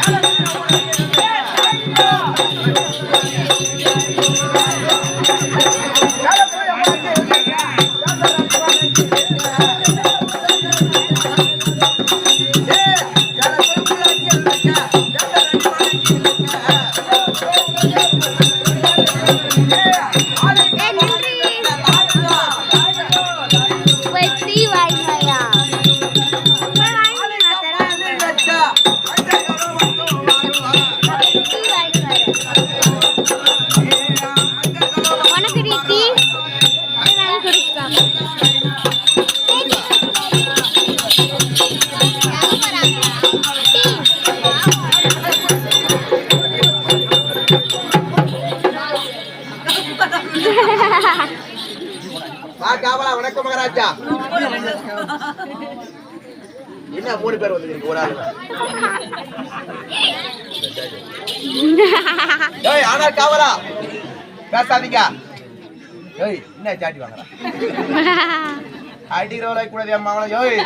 போய் காவலா வணக்கம் மகாராஜா. என்ன மூணு பேர் ஒரு ஆள்? ஏய் ஆனா காவலா பேசாதீங்க. ஏய் என்ன சாட்டி வாங்கடா அடிக்கிறவரை அம்மா அவளை ஏய்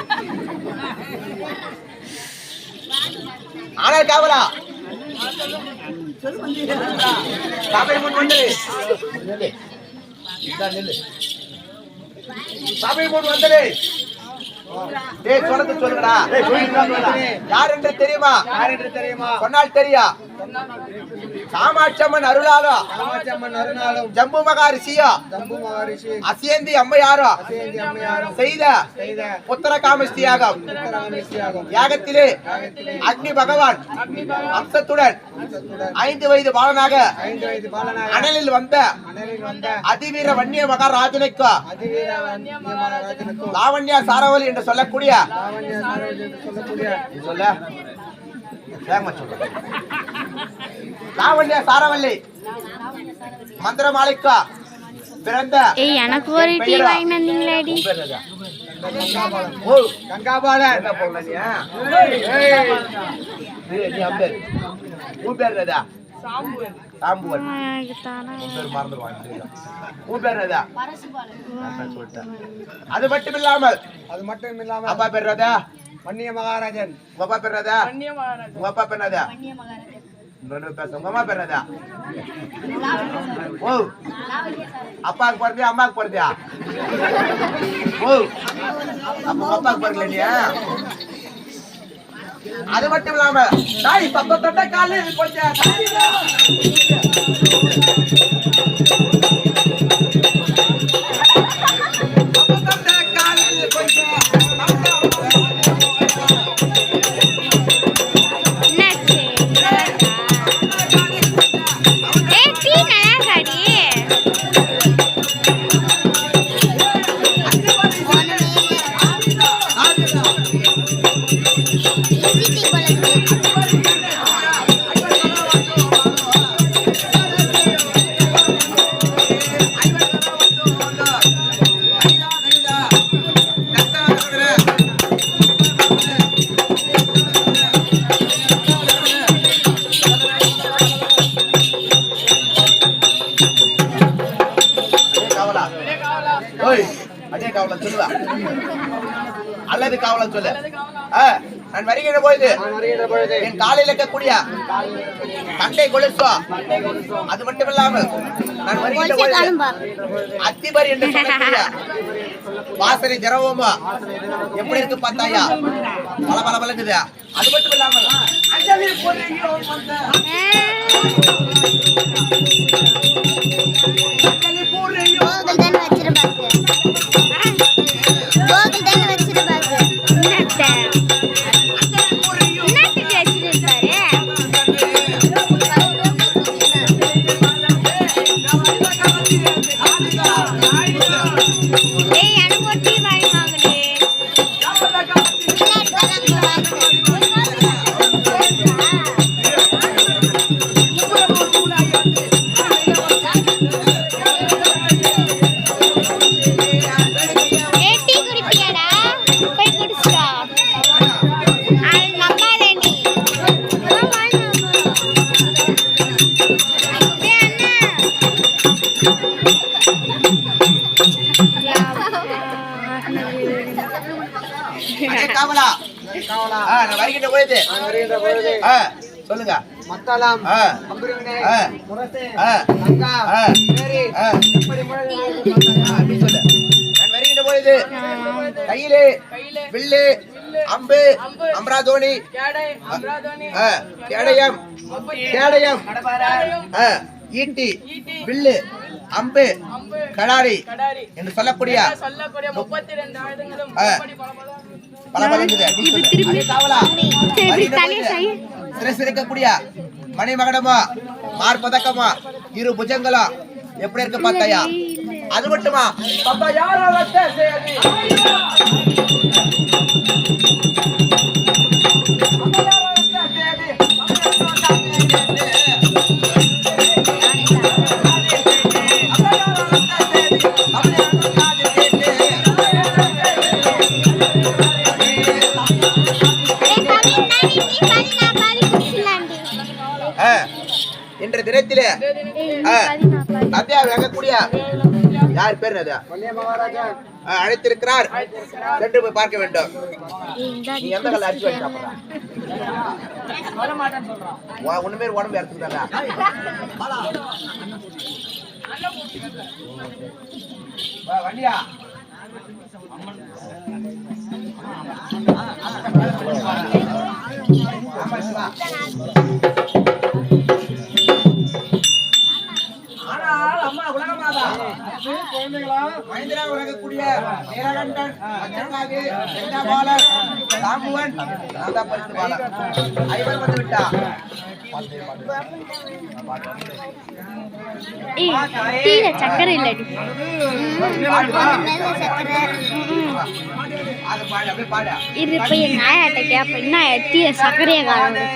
ஆனா காவலா? முன் வந்து. சபை முன் வந்தது. டேய் சொல்லுங்கடா. யார் என்று தெரியுமா? யார் என்று தெரியுமா? சொன்னால் தெரியா? காமாட்சம்மன் அருளாலோ காமாட்சியம்மன் அருணாலும் ஜம்பு மகாரிஷியோ? தம்பு மகரிஷி. அசியந்தி அம்மையாரோ? சேந்தி அம்மையாரும். செய்த செய்த புத்திர காமஸ்தி யாகம் யாகத்திலே யாகத்திலே அக்னி பகவான் அம்சத்துடன் ஐந்து வயது பாலனாக ஐந்து வயது பாலனாக அனலில் வந்த அனலில் வந்த அதிவீர வன்னிய மகாராஜனுக்கு? லாவண்யா சாரவலி என்று சொல்லக்கூடிய? லாவண்ய சாரவதி என்று சொல்லக்கூடிய சொல்ல. வேகமா சொல்லு. லாவண்யா சாரவல்லி. மந்திரமாளிக்கா பிறந்த ஏய் எனக்கு ஒரு டீ வாங்கி? கங்காபாலன் ஓ கங்காபாலன். என்ன பொண்ணு நீ? ஏய், நீ அந்த உன் பேர் என்னதா சாம்புவன். எனக்கு தானா உன் பேர் மறந்துடுவான் உன் பேர் சொல்லிட்டேன். அது மட்டும் இல்லாமல் அது மட்டும் இல்லாமல் அப்பா பேர் என்னதா வன்னிய மகாராஜன். உங்க அப்பா பேர் என்னதா உங்க அப்பா பேர் என்னதா ரெண்டு பேர் பேச. உங்க அம்மா பேர் ஓ. அப்பாவுக்கு பிறந்தியா அம்மாவுக்கு பிறந்தியா? ஓ. அப்ப அப்பாவுக்கு இல்லையா? அது மட்டும் இல்லாம தாய் தப்ப தட்ட காலு கொஞ்சம் ஏய் டீ நல்லா இருக்காடி. அல்லது காவலா சொல்லு நான் வருகிற பொழுது நான் வருகின்ற பொழுது என் காலையில் இருக்கக்கூடிய கண்டை கொலுசோ அது மட்டும் இல்லாமல் நான் வருகின்ற பொழுது அத்திபர் என்று சொல்லக்கூடிய வாசனை திரவமா? எப்படி இருக்கு பார்த்தாயா பல பல பலங்குது அது மட்டும் இல்லாமல் வருகின்ற பொழுது சொல்லுங்க. ஆ. முரசு சொல்லு. நான் வருகின்ற பொழுது கையிலே வில்லு அம்பு அம்ராதோனி ஆ, கேடயம் கேடயம் ஈட்டி வில்லு அம்பு கடாரி என்று சொல்லக்கூடிய சொல்லக்கூடிய முப்பத்தி ரெண்டு சிரசு இருக்கக்கூடிய மணிமகடமா மார்பதக்கமா இரு புஜங்களா எப்படி இருக்கு பார்த்தாயா? அது மட்டுமா? பாப்பா யாரா இன்றைய தினத்திலே ஏய், ஆ. நத்தியா விளங்கக்கூடிய யார் பேர் அது அழைத்திருக்கிறார் சென்று போய் பார்க்க வேண்டும் நீ எந்த கல்ல அடிச்சு குடிச்சிட்டு வச்சா ஒண்ணுமே உடம்பு எடுத்துட்டாரா வண்டியா ஆமா, மைந்திரா உலகக்கூடிய நீலகண்டன் மச்சக்காவி வெங்கபாலன் சாம்புவன் நாதா பரிசு பாலன். ஐவர் வந்து விட்டா. சக்கரை இல்லடி. பாடு, பாடு. சக்கரை அது பாடு அப்படியே பாடு. இது இப்ப எங்க ஆயாட்ட கேப்ப. என்ன டீல சர்க்கரையை காணும்?